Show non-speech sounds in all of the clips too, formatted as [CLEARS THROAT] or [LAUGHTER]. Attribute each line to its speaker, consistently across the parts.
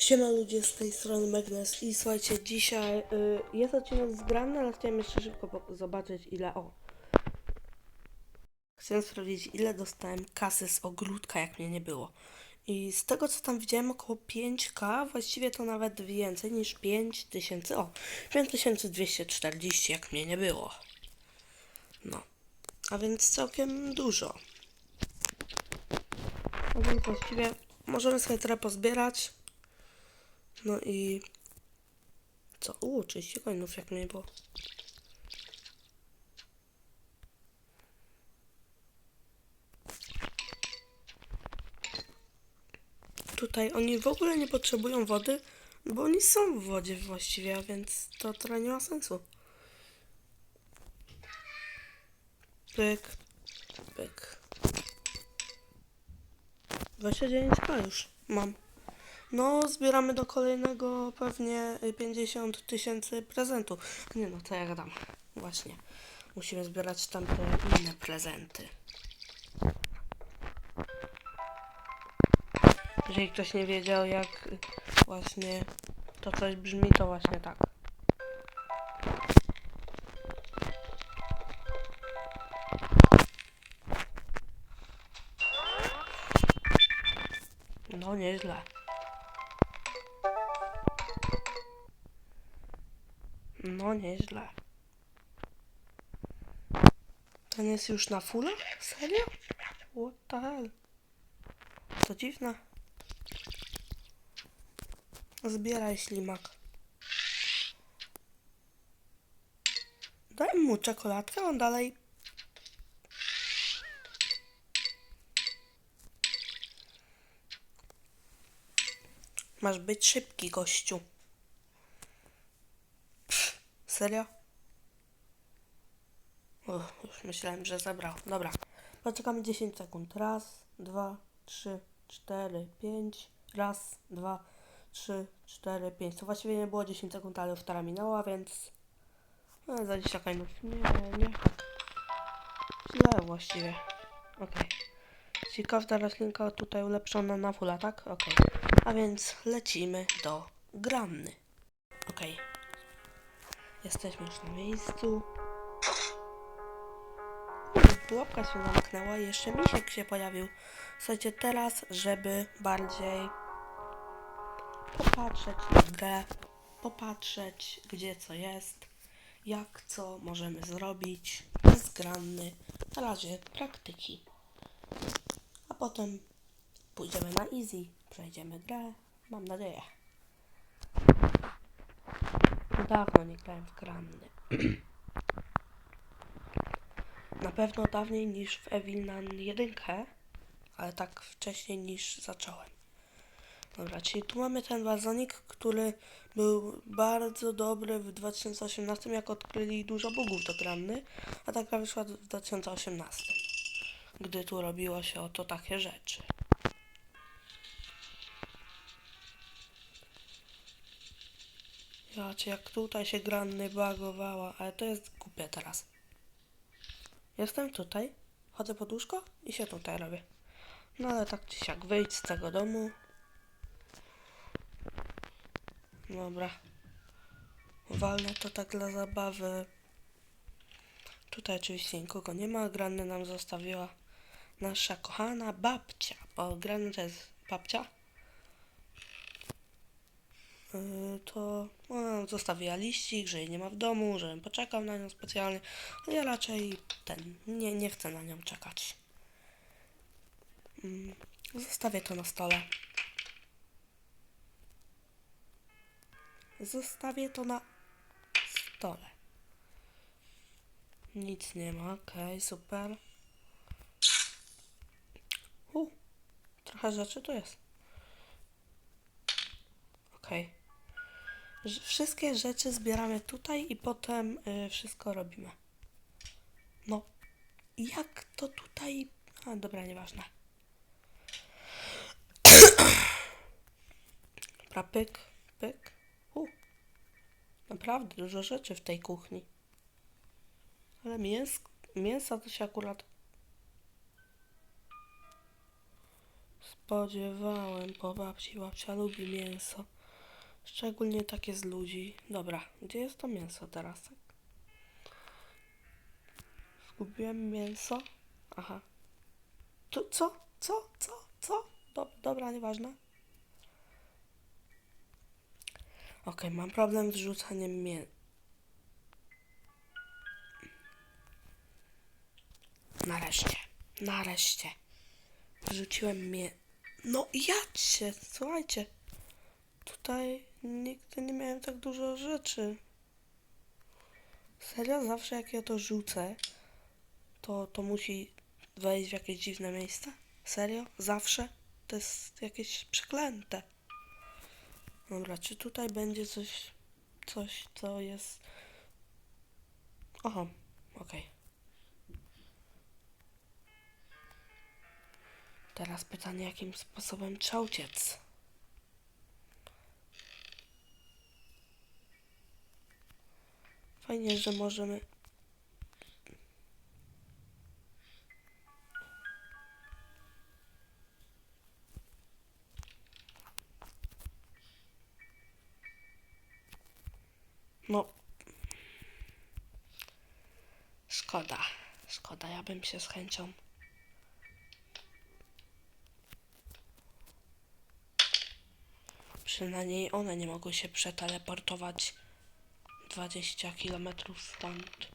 Speaker 1: Siema ludzie, z tej strony Magnes i słuchajcie, dzisiaj y, jest odcinek zgrany, ale chciałem jeszcze szybko zobaczyć ile, o. Chciałem sprawdzić ile dostałem kasy z ogródka, jak mnie nie było. I z tego co tam widziałem około 5k, właściwie to nawet więcej niż 5000, o, 5240 jak mnie nie było. No, a więc całkiem dużo. No więc właściwie możemy sobie trochę pozbierać. No i co? U, 30 coinów jak mnie było. Tutaj oni w ogóle nie potrzebują wody, bo oni są w wodzie właściwie, a więc to trochę nie ma sensu. Pyk, pyk. 29k już mam. No, zbieramy do kolejnego pewnie y, 50 tysięcy prezentów. Nie no, to ja gadam. Właśnie. Musimy zbierać tamte inne prezenty. Jeżeli ktoś nie wiedział, jak właśnie to coś brzmi, to właśnie tak. No, nieźle. No, nieźle. Ten jest już na fulla? Serio? What the hell? To dziwne. Zbieraj ślimak. Daj mu czekoladkę, on dalej... Masz być szybki, gościu. Serio? Uff, już myślałem, że zabrał. Dobra. Poczekamy 10 sekund. Raz, dwa, trzy, cztery, pięć. Raz, dwa, trzy, cztery, pięć. To właściwie nie było 10 sekund, ale już tara minęła, więc... No, za 10 coinów. Nie, nie. Źle właściwie. Okej. Ciekawna roślinka tutaj ulepszona na fulla, tak? Okej. A więc lecimy do granny. Okej. Jesteśmy już na miejscu. Pułapka się zamknęła i jeszcze misiek się pojawił. Słuchajcie, teraz, żeby bardziej popatrzeć na grę, popatrzeć gdzie co jest, jak co możemy zrobić, zgranny, na razie praktyki. A potem pójdziemy na easy, przejdziemy grę, mam nadzieję. Dawno nie grałem w granny. [CLEARS THROAT] Na pewno dawniej niż w Evilnan 1, ale tak wcześniej niż zacząłem. Dobra, czyli tu mamy ten wazonik, który był bardzo dobry w 2018, jak odkryli dużo bugów do granny, a taka wyszła w 2018, gdy tu robiło się oto takie rzeczy. Zobaczcie, jak tutaj się granny bagowała, ale to jest głupie teraz. Jestem tutaj, chodzę pod łóżko i się tutaj robię. No ale tak czy siak, wyjdź z tego domu. Dobra. Walnę to tak dla zabawy. Tutaj oczywiście nikogo nie ma. Granny nam zostawiła nasza kochana babcia. Bo Granny to jest babcia. Yy, to ona nam zostawiła liścik, że jej nie ma w domu, żebym poczekał na nią specjalnie. Ale ja raczej ten, nie, nie chcę na nią czekać. Mm, Zostawię to na stole. Zostawię to na stole. Nic nie ma, okej, super. U, trochę rzeczy tu jest. Okej. Ż- Wszystkie rzeczy zbieramy tutaj i potem y, wszystko robimy. No, jak to tutaj... A, dobra, nieważne. [CLEARS THROAT] Dobra, pyk, pyk. U, naprawdę dużo rzeczy w tej kuchni. Ale mięs, mięsa to się akurat spodziewałem po babci. Babcia lubi mięso. Szczególnie takie z ludzi. Dobra, gdzie jest to mięso teraz? Zgubiłem mięso? Aha. Tu, co? Co? Co? Co? Do, dobra, nieważne. Okej, mam problem z rzucaniem mię... Nareszcie. Nareszcie. Wrzuciłem mię... No jadźcie, słuchajcie. Tutaj nigdy nie miałem tak dużo rzeczy. Serio? Zawsze jak ja to rzucę, to, to musi wejść w jakieś dziwne miejsce? Serio? Zawsze? To jest jakieś przeklęte. Dobra, czy tutaj będzie coś, coś, co jest... Oho, okej. Teraz pytanie, jakim sposobem trzeba uciec? Fajnie, że możemy... No. Szkoda. Szkoda, ja bym się z chęcią. Przynajmniej one nie mogły się przeteleportować 20 km stąd.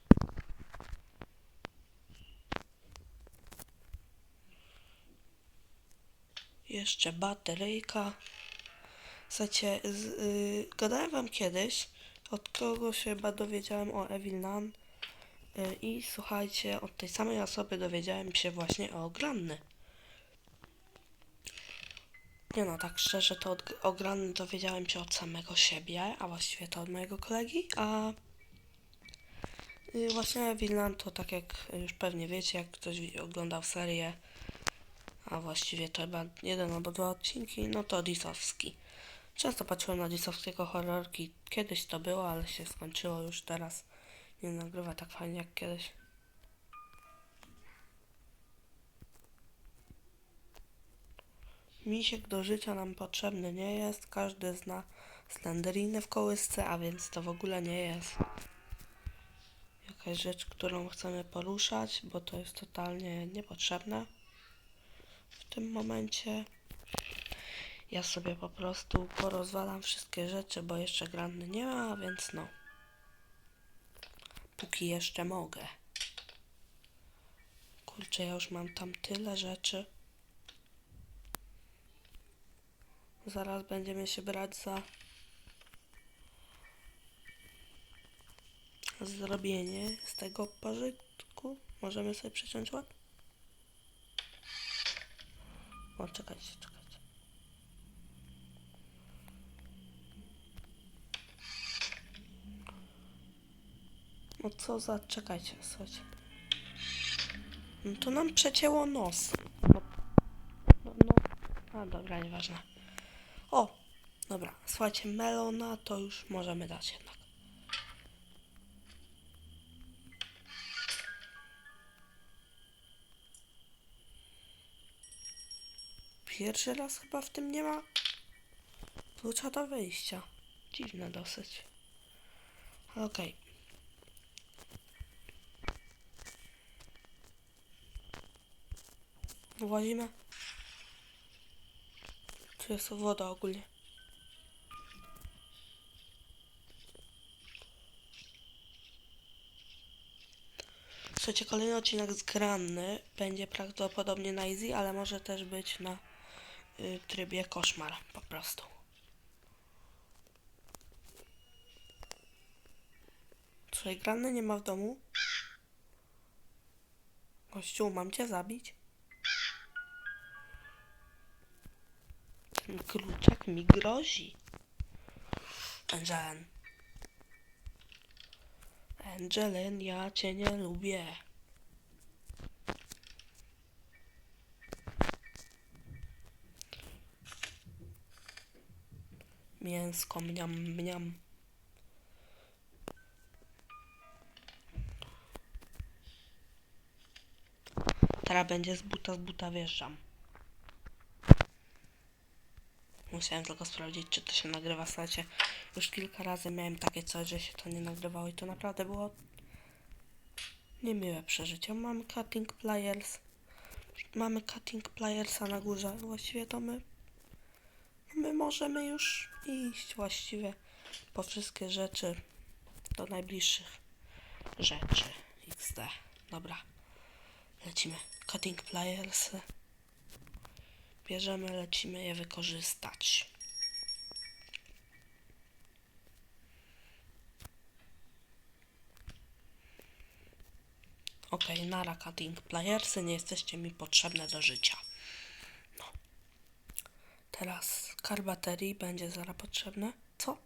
Speaker 1: Jeszcze bateryjka. Słuchajcie, z, y, gadałem wam kiedyś, od kogo się chyba dowiedziałem o Evil Nun. Y, I słuchajcie, od tej samej osoby dowiedziałem się właśnie o Granny. Nie no, tak szczerze to od, o dowiedziałem się od samego siebie, a właściwie to od mojego kolegi, a y, właśnie Nun to tak jak już pewnie wiecie, jak ktoś oglądał serię, a właściwie to chyba jeden albo dwa odcinki, no to Disowski. Często patrzyłem na disowskiego horrorki. Kiedyś to było, ale się skończyło już teraz. Nie nagrywa tak fajnie jak kiedyś. Misiek do życia nam potrzebny nie jest. Każdy zna Slenderynę w kołysce, a więc to w ogóle nie jest jakaś rzecz, którą chcemy poruszać, bo to jest totalnie niepotrzebne w tym momencie. Ja sobie po prostu porozwalam wszystkie rzeczy, bo jeszcze granny nie ma, więc no. Póki jeszcze mogę. Kurczę, ja już mam tam tyle rzeczy. Zaraz będziemy się brać za zrobienie z tego pożytku. Możemy sobie przeciąć ład? O, czekajcie, czekajcie. No co za... Czekajcie, słuchajcie. No to nam przecięło nos. No, no, no. Dobra, nieważne. O! Dobra, słuchajcie, melona to już możemy dać jednak. Pierwszy raz chyba w tym nie ma klucza do wyjścia. Dziwne dosyć. Okej. Włazimy. Tu jest woda ogólnie. Słuchajcie, kolejny odcinek zgranny będzie prawdopodobnie na easy, ale może też być na y, trybie koszmar po prostu. Słuchaj, granny nie ma w domu. Gościu, mam cię zabić? Ten kruczek mi grozi. Angelen. Angelin, ja cię nie lubię. Mięsko, mniam, mniam. Teraz będzie z buta, z buta wjeżdżam. Musiałem tylko sprawdzić, czy to się nagrywa. Słuchajcie, już kilka razy miałem takie coś, że się to nie nagrywało i to naprawdę było niemiłe przeżycie. Mamy cutting pliers. Mamy cutting pliersa na górze. Właściwie to my my możemy już iść właściwie po wszystkie rzeczy do najbliższych rzeczy. XD. Dobra. Lecimy. Cutting pliers. Bierzemy, lecimy je wykorzystać. Okay, nara cutting playersy, nie jesteście mi potrzebne do życia. No. Teraz kar baterii będzie zaraz potrzebne. Co?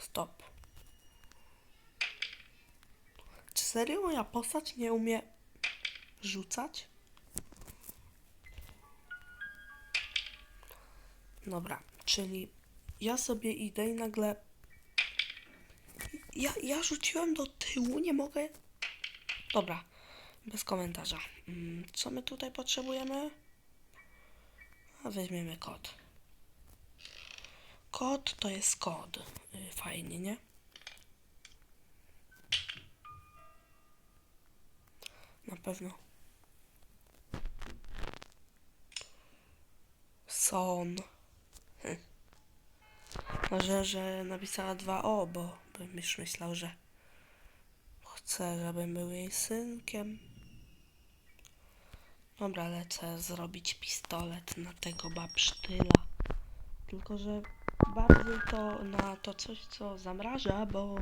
Speaker 1: Stop. Czy serio moja postać nie umie rzucać? Dobra, czyli ja sobie idę i nagle. Ja, ja rzuciłem do tyłu, nie mogę. Dobra, bez komentarza. Mm, Co my tutaj potrzebujemy? A weźmiemy kod. Kod to jest kod. Y, Fajnie, nie? Pewno. Son. Hm. Może, że napisała dwa o, bo bym już myślał, że chce, żebym był jej synkiem. Dobra, lecę zrobić pistolet na tego babsztyla. Tylko, że bardziej to na to coś, co zamraża, bo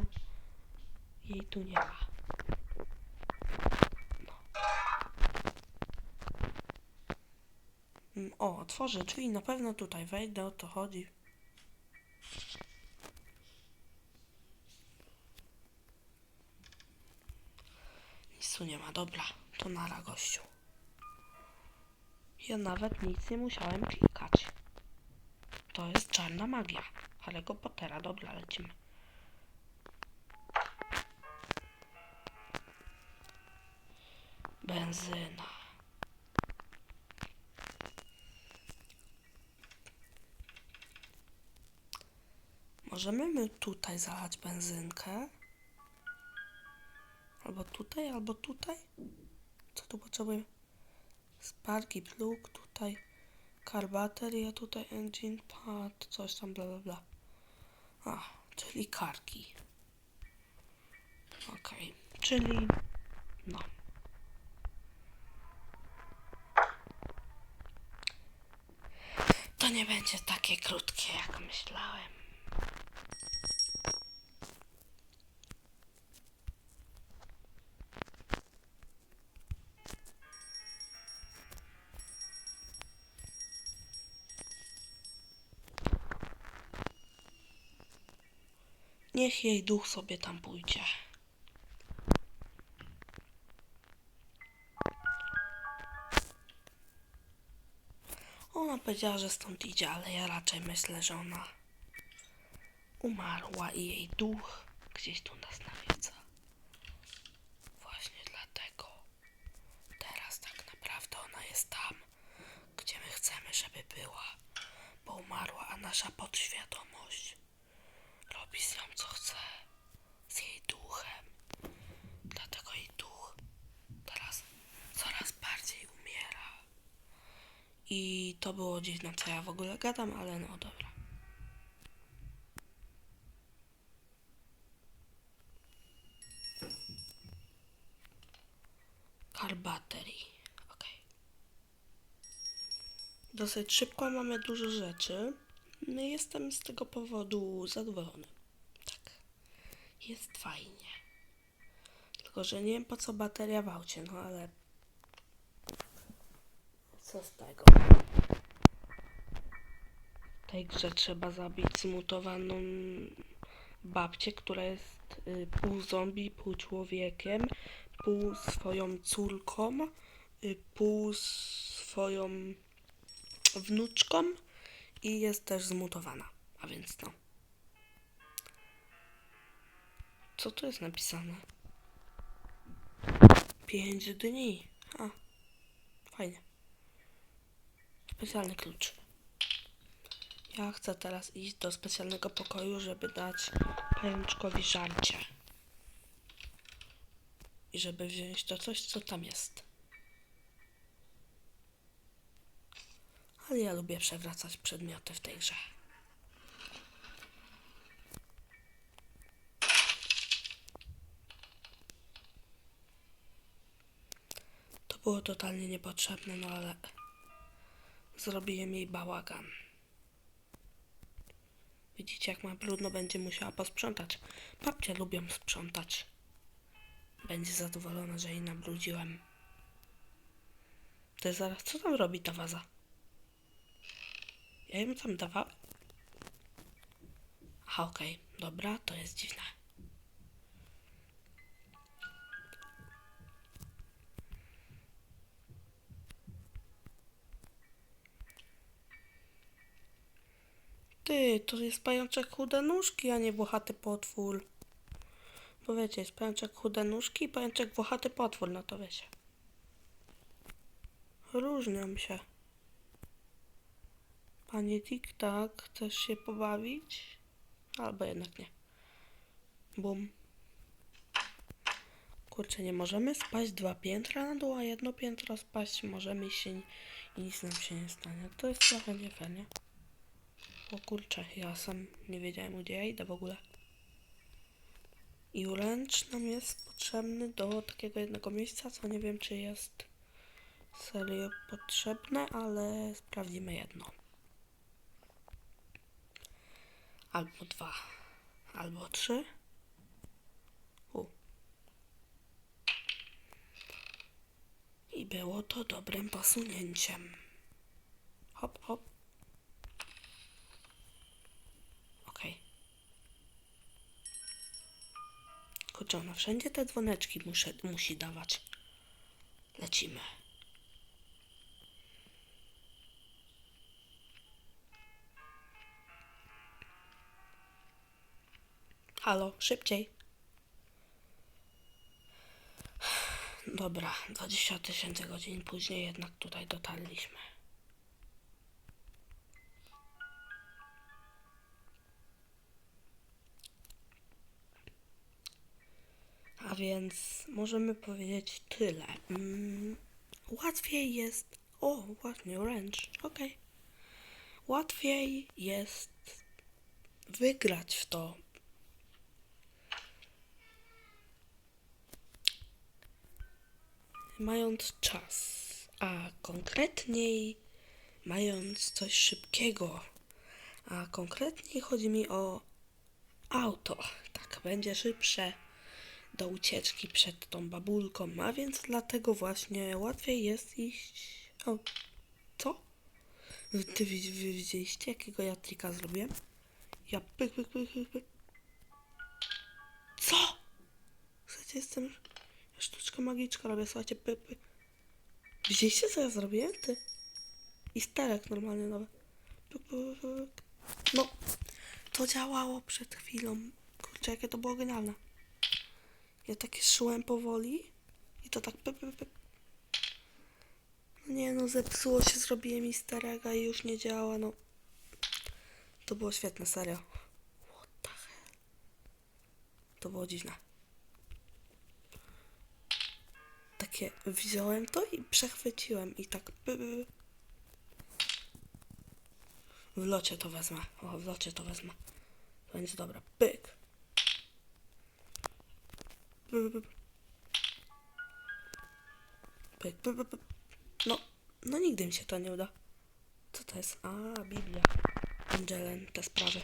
Speaker 1: jej tu nie ma. Otworzę drzwi, na pewno tutaj wejdę, o to chodzi. Nic tu nie ma, dobra, to nara gościu. Ja nawet nic nie musiałem klikać. To jest czarna magia. Harry'ego Pottera, dobra, lecimy. Benzyna. Możemy my tutaj zalać benzynkę? Albo tutaj, albo tutaj? Co tu potrzebujemy? Sparki, plug, tutaj car battery, tutaj engine pad, coś tam bla bla bla. A, czyli karki. Okej, czyli no. To nie będzie takie krótkie, jak myślałem. Niech jej duch sobie tam pójdzie. Ona powiedziała, że stąd idzie, ale ja raczej myślę, że ona umarła i jej duch gdzieś tu nas nawiedza. Właśnie dlatego teraz tak naprawdę ona jest tam, gdzie my chcemy, żeby była, bo umarła, a nasza podświadomość robi z nią co chce, z jej duchem. Dlatego jej duch teraz coraz bardziej umiera. I to było dziwne, co ja w ogóle gadam, ale no dobra. Car battery. Ok. Dosyć szybko mamy dużo rzeczy. No jestem z tego powodu zadowolony. Jest fajnie. Tylko, że nie wiem po co bateria w aucie, no ale. Co z tego? W tej grze trzeba zabić zmutowaną babcię, która jest y, pół zombie, pół człowiekiem, pół swoją córką, y, pół swoją wnuczką i jest też zmutowana. A więc no. Co tu jest napisane? 5 dni. A, fajnie. Specjalny klucz. Ja chcę teraz iść do specjalnego pokoju, żeby dać pajączkowi żarcie. I żeby wziąć to coś, co tam jest. Ale ja lubię przewracać przedmioty w tej grze. Było totalnie niepotrzebne, no ale zrobiłem jej bałagan. Widzicie, jak ma brudno, będzie musiała posprzątać. Babcie lubią sprzątać. Będzie zadowolona, że jej nabrudziłem. To zaraz, co tam robi ta waza? Ja ją tam dawałem? Aha, okej, dobra, to jest dziwne. Ty, to jest pajączek chude nóżki, a nie włochaty potwór. Bo wiecie, jest pajączek chude nóżki i pajączek włochaty potwór, no to wiecie. Różnią się. Panie Tik-Tak, chcesz się pobawić? Albo jednak nie. Bum. Kurczę, nie możemy spaść dwa piętra na dół, a jedno piętro spaść możemy i, się, i nic nam się nie stanie. To jest trochę nie? O kurczę, ja sam nie wiedziałem gdzie ja idę w ogóle. I wręcz nam jest potrzebny do takiego jednego miejsca, co nie wiem czy jest serio potrzebne, ale sprawdzimy jedno. Albo dwa, albo trzy. U. I było to dobrym posunięciem. Hop, hop. Ona wszędzie te dzwoneczki muszę, musi dawać. Lecimy. Halo, szybciej. Dobra, 20 tysięcy godzin później jednak tutaj dotarliśmy. A więc możemy powiedzieć tyle. Mm, łatwiej jest. O, właśnie, wręcz. Okej. Łatwiej jest wygrać w to. Mając czas, a konkretniej mając coś szybkiego. A konkretniej chodzi mi o auto. Tak, będzie szybsze do ucieczki przed tą babulką, a więc dlatego właśnie łatwiej jest iść. O, co? Ty, widzieliście, jakiego ja trika zrobiłem? Ja pyk, pyk, pyk, pyk, pyk. Co? Słuchajcie, jestem... Ja sztuczkę magiczka robię, słuchajcie, pyk, pyk. Widzieliście, co ja zrobiłem? Ty. I sterek normalnie nowy. Pyk, pyk, pyk. No, to działało przed chwilą. Kurczę, jakie to było genialne. Ja takie szłem powoli i to tak nie no, zepsuło się, zrobiłem easter egga i już nie działa, no. To było świetne, serio. What the hell? To było dziwne. Takie wziąłem to i przechwyciłem i tak. W locie to wezmę. O, w locie to wezmę. To będzie dobra. Pyk. Pyk, pyk, pyk. Pyk, pyk, pyk, pyk. No, no nigdy mi się to nie uda. Co to jest? A, Biblia. Angelen, te sprawy.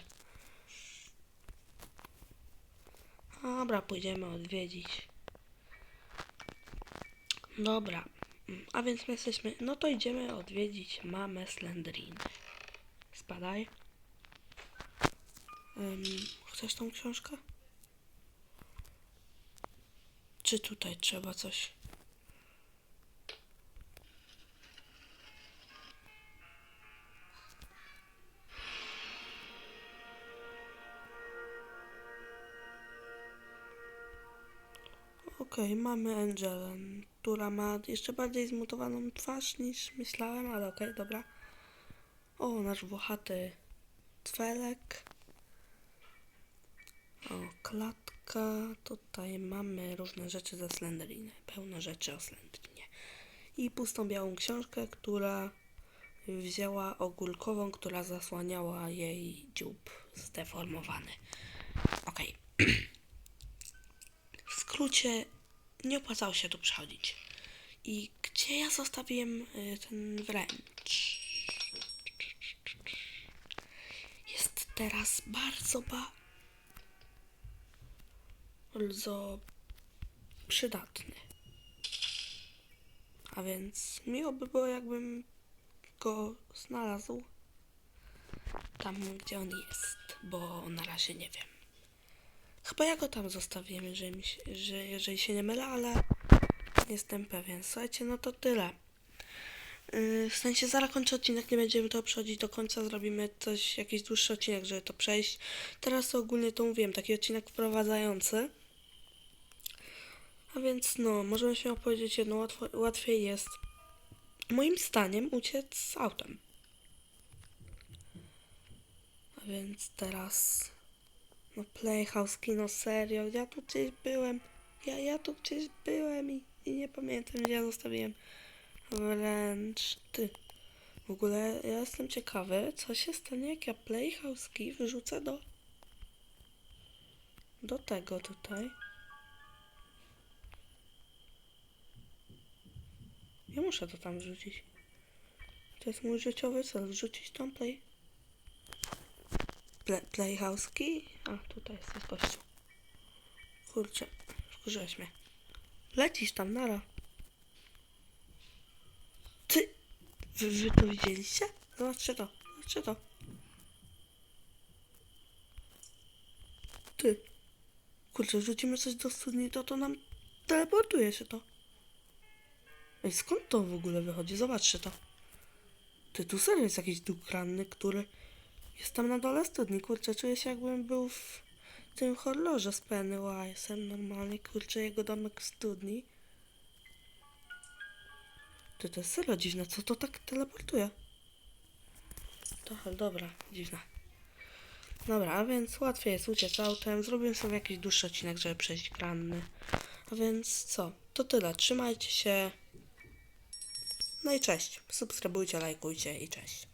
Speaker 1: Dobra, pójdziemy odwiedzić. Dobra, a więc my jesteśmy. No to idziemy odwiedzić mamę Slendriny. Spadaj. Ym, chcesz tą książkę? Czy tutaj trzeba coś? Okej, mamy Angelę. która ma jeszcze bardziej zmutowaną twarz niż myślałem, ale okej, dobra. O, nasz włochaty cwelek. O, klatka. Tutaj mamy różne rzeczy ze Slenderiny. Pełno rzeczy o Slenderinie. I pustą białą książkę, która wzięła ogólkową, która zasłaniała jej dziób zdeformowany. Okej. [CLEARS THROAT] W skrócie, nie opłacało się tu przechodzić. I gdzie ja zostawiłem y, ten wręcz? Jest teraz bardzo, bardzo przydatny. A więc miło by było, jakbym go znalazł tam, gdzie on jest, bo na razie nie wiem. Chyba ja go tam zostawiłem, jeżeli, się, że, jeżeli się nie mylę, ale nie jestem pewien. Słuchajcie, no to tyle. Yy, w sensie zaraz kończę odcinek, nie będziemy to przechodzić do końca, zrobimy coś, jakiś dłuższy odcinek, żeby to przejść. Teraz ogólnie to mówiłem, taki odcinek wprowadzający. A więc no, możemy się opowiedzieć jedno, łatwo, łatwiej jest moim zdaniem uciec z autem. A więc teraz no Playhouse, kino, serio, ja tu gdzieś byłem, ja, ja tu gdzieś byłem i, i nie pamiętam gdzie ja zostawiłem wręcz ty. W ogóle ja jestem ciekawy, co się stanie jak ja Playhouse key wyrzucę do do tego tutaj. Ja muszę to tam wrzucić. To jest mój życiowy cel, wrzucić tam play. Play playhouse key? A, tutaj jest, jest gościu. Kurczę, wkurzyłeś mnie. Lecisz tam, nara. Ty! Wy, wy to widzieliście? Zobaczcie to, zobaczcie to. Ty. Kurczę, wrzucimy coś do studni, to to nam teleportuje się to. Ej, skąd to w ogóle wychodzi? Zobaczcie to. Ty, tu serio jest jakiś duch ranny, który jest tam na dole studni. Kurczę, czuję się jakbym był w tym horrorze z Pennywise'em normalnie. Kurczę, jego domek w studni. Ty, to jest serio dziwne. Co to tak teleportuje? To, dobra, dziwne. Dobra, a więc łatwiej jest uciec autem. Zrobiłem sobie jakiś dłuższy odcinek, żeby przejść granny. A więc co? To tyle. Trzymajcie się. No i cześć. Subskrybujcie, lajkujcie i cześć.